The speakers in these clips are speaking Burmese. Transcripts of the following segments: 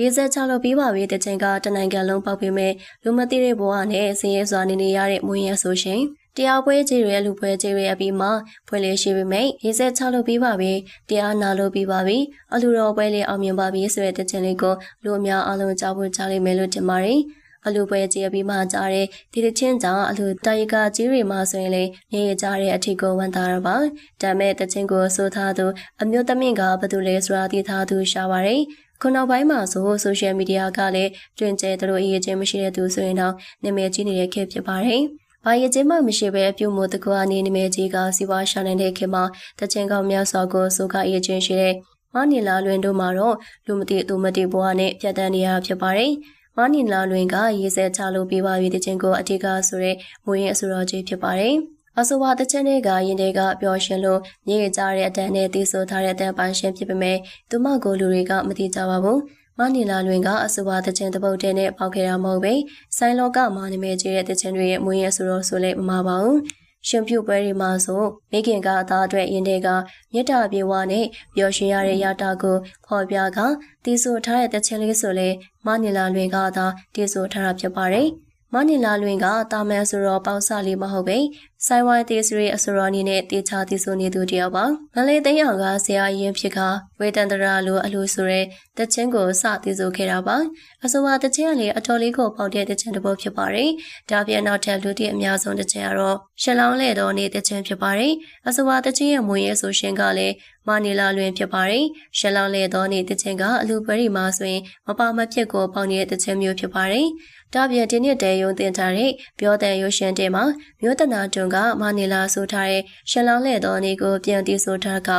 ရေးဆက်ချလို့ပြီးပါပြီတချင်ကတနိုင်ငံလုံးပေါက်ပေမဲ့လူမသိတဲ့ဘဝနဲ့ဆင်းရဲစွာနေနေရတဲ့မွေးရဆိုရှင်တရားပွဲကြီးတွေလူပွဲကြီးတွေအပြီးမှာဖွဲ့လေးရှိပေမဲ့ရေးဆက်ချလို့ပြီးပါပြီတရားနာလို့ပြီးပါပြီအလူတော်ပွဲလေးအောင်မြင်ပါပြီဆိုတဲ့တချင်လေးကိုလူအများအားလုံးကြားဖို့ကြားလိမ့်မယ်လို့ထင်ပါတယ်အလူပွဲကြီးအပြီးမှကြားတဲ့ဒီတချင်းကြောင့်အလူတာရီကကြီးတွေမှာဆိုရင်လေနေရကြတဲ့အထီကိုဝန်တာရပါဒါမဲ့တချင်းကိုဆိုထားသူအမျိုးသမီးကဘာတူလဲဆိုတာသိထားသူရှာပါတယ် ခုနောက်ပိုင်းမှာဆိုဆိုရှယ်မီဒီယာကလည်းတွင်ကျဲသူတို့အရေးချင်းမရှိတဲ့သူဆိုရင်တော့နာမည်ကြီးနေတဲ့ခေတ်ဖြစ်ပါတယ်။ဘာရည်ချင်းမှမရှိဘဲပြုမှုတကွာနေနာမည်ကြီးကစီးပွားရှာနေတဲ့ခေတ်မှာတချင်ကောင်များစွာကိုဆိုကအရေးချင်းရှိတဲ့မနီလာလွင်တို့မှာတော့လူမသိသူမသိဘဝနဲ့ပြတ်တန်းနေရဖြစ်ပါတယ်။မနီလာလွင်ကရေးစဲချလို့ပြပါပြီတချင်ကိုအထက်ကဆိုတဲ့မွေးရင်အဆိုတော်ကြီးဖြစ်ပါတယ်။ အဆိုပါတချင်တွေကရင်တွေကပျော်ရွှင်လို့ညစ်ကြတဲ့အတန်းနဲ့တီးဆိုထားတဲ့အတန်းပိုင်ရှင်ဖြစ်ပေမဲ့သူမကိုလူတွေကမသိကြပါဘူး။မနီလာလွင်ကအဆိုပါတချင်တပုတ်တဲ့နဲ့ပေါက်ခဲ့တာမဟုတ်ပဲ။ဆိုင်းလောကမှာနာမည်ကြီးတဲ့တချင်တွေရဲ့မွေးရဆိုတော့ဆိုလဲမမှာပါဘူး။ရှင်ပြုတ်ပွဲတွေမှာဆိုမိခင်ကအသားအတွက်ရင်တွေကမြစ်တာပြေဝနဲ့ပျော်ရွှင်ရတဲ့ရတာကိုဖော်ပြကတီးဆိုထားတဲ့တချင်လေးဆိုလဲမနီလာလွင်ကသာတီးဆိုထားတာဖြစ်ပါတယ်။မနီလာလွင်ကတာမန်ဆိုတော့ပေါင်းစလေးမဟုတ်ပဲဆိုင်ဝိုင်းသေးစရီအဆိုတော်အနေနဲ့တေချာတည်ဆိုနေသူတယောက်ပါမလေးသိန်းအောင်ကဆရာရင်ဖြစ်ကဝေတန်တရာလိုအလိုဆိုရဲတချင်းကိုစတည်ဆိုခဲ့တာပါအဆိုပါတချင်းကလေအတော်လေးကိုပေါက်တဲ့တချင်းတစ်ပုဒ်ဖြစ်ပါတယ်ဒါပြန်နောက်ထပ်လူတီအများဆုံးတချင်းကတော့ရှလောင်းလဲတော်နေတချင်းဖြစ်ပါတယ်အဆိုပါတချင်းရဲ့မွေရဲဆိုရှင်ကလည်းမနီလာလွင်ဖြစ်ပါတယ်ရှလောင်းလဲတော်နေတချင်းကအလူပရိမှာဆိုရင်မပါမဖြစ်ကိုပေါက်နေတဲ့တချင်းမျိုးဖြစ်ပါတယ်ဒါပြင်ဒီနှစ်တည်းယုံတင်ထားတဲ့ပြောတဲ့ရုပ်ရှင်တဲမှာမြို့တနာတွန်ကမနီလာဆိုထားတဲ့ရှလောင်းလဲတော်နေကိုပြန်တည်ဆိုထားက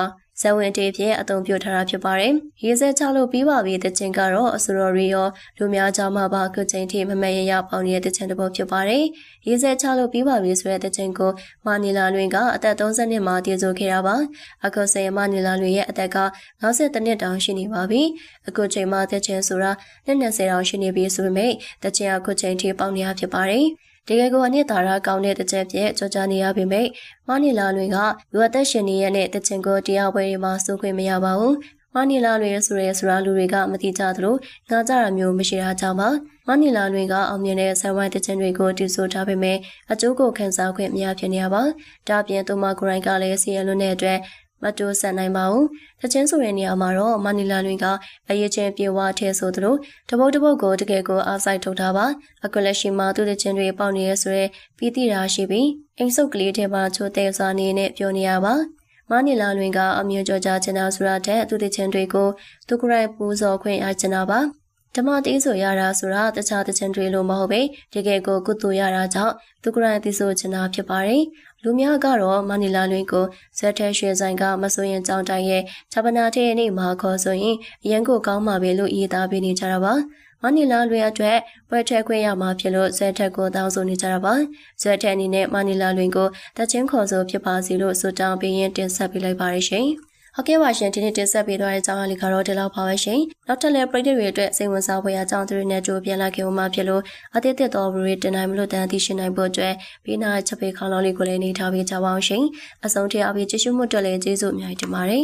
ဇဝင်တေဖြင့်အသုံးပြုထားတာဖြစ်ပါတယ်။ရေးစဲချလို့ပြီးပါပြီတခြင်းကတော့အစရော်ရီရောလူများကြားမှာပါခုချိန်ထိမမရရပေါင်းနေတဲ့တခြင်းတစ်ပုဒ်ဖြစ်ပါတယ်။ရေးစဲချလို့ပြီးပါပြီဆိုတဲ့တခြင်းကိုမာနီလာလွင်ကအသက်30နှစ်မှာတည်ဆိုခဲ့တာပါ။အခုဆိုရင်မာနီလာလွင်ရဲ့အသက်က52နှစ်တောင်ရှိနေပါပြီ။အခုချိန်မှာတခြင်းဆိုတာ20တောင်ရှိနေပြီဆိုပေမဲ့တခြင်းအခုချိန်ထိပေါင်းနေရဖြစ်ပါတယ်။ တကယ်ကိုအနှစ်သာရကောင်းတဲ့တကြက်ပြည့်ကြောကြနေရပေမဲ့မနီလာလွင်ကလူအသက်ရှင်နေရတဲ့တချင်ကိုတရားပွဲတွေမှာစိုးခွင့်မရပါဘူးမနီလာလွင်ဆိုရဲဆိုတာလူတွေကမတိကြသလိုငားကြတာမျိုးမရှိတာကြောင့်ပါမနီလာလွင်ကအောင်မြင်တဲ့ဆန်ဝိုင်းတချင်တွေကိုတည်ဆိုထားပေမဲ့အကျိုးကိုခံစားခွင့်မရဖြစ်နေရပါဒါပြင်သူမကိုရိုင်းကလည်းစီရလွန်းတဲ့အတွက် မတိုးဆက်နိုင်ပါဘူး။တချင်းဆိုတဲ့နေရာမှာတော့မနီလာလွင်ကအရေးချင်းပြေဝထဲဆိုသလိုတပုတ်တပုတ်ကိုတကယ်ကိုအားဆိုင်ထုတ်ထားပါ။အခုလက်ရှိမှာသူတချင်းတွေပေါက်နေရဆိုရဲပြီးတိတာရှိပြီးအိမ်ဆုပ်ကလေးထဲမှာချိုးတဲ့စွာနေနဲ့ပြောနေရပါ။မနီလာလွင်ကအမြင့်ကြောကြချင်တာဆိုတာတဲ့သူတချင်းတွေကိုသူကရိုက်ပူဇော်ခွင့်အားချင်တာပါ။ ဓမ္မတေးဆိုရတာဆိုတာတခြားတခြင်းတွေလို့မဟုတ်ပဲတကယ်ကိုကုသိုလ်ရတာကြောင့်သူကရိုက်သိဆိုချင်တာဖြစ်ပါတယ်လူများကတော့မနီလာလွင်ကိုဇက်ထဲရွှေဆိုင်ကမဆိုရင်ကြောင်းတိုင်ရဲ့ဂျပနာတဲ့နေ့မှာခေါ်ဆိုရင်အရန်ကိုကောင်းမှာပဲလို့ရေးသားပေးနေကြတာပါမနီလာလွင်အတွက်ပွဲထက်ခွင့်ရမှာဖြစ်လို့ဇက်ထက်ကိုတောင်းဆိုနေကြတာပါဇက်ထက်အနေနဲ့မနီလာလွင်ကိုတချင်းခေါ်ဆိုဖြစ်ပါစီလို့ဆုတောင်းပေးရင်တင်ဆက်ပေးလိုက်ပါရရှင် ဟုတ်ကဲ့ပါရှင်ဒီနေ့တင်ဆက်ပေးသွားတဲ့အကြောင်းအရာလေးကတော့ဒီလောက်ပါပဲရှင်နောက်ထပ်လည်းပရိသတ်တွေအတွက်စိတ်ဝင်စားဖွယ်ရာအကြောင်းတွေနဲ့ကြိုပြန်လာခဲ့ဦးမှာဖြစ်လို့အသစ်သက်တော်ဘရီတင်နိုင်မလို့တန်သိရှိနိုင်ဖို့အတွက်ဘေးနာချက်ပေးခေါင်းလောင်းလေးကိုလည်းနေထားပေးကြပါအောင်ရှင်အဆုံးထိအပြည့်ကျေးဇူးမှုတက်လည်းကျေးဇူးအများကြီးတင်ပါတယ်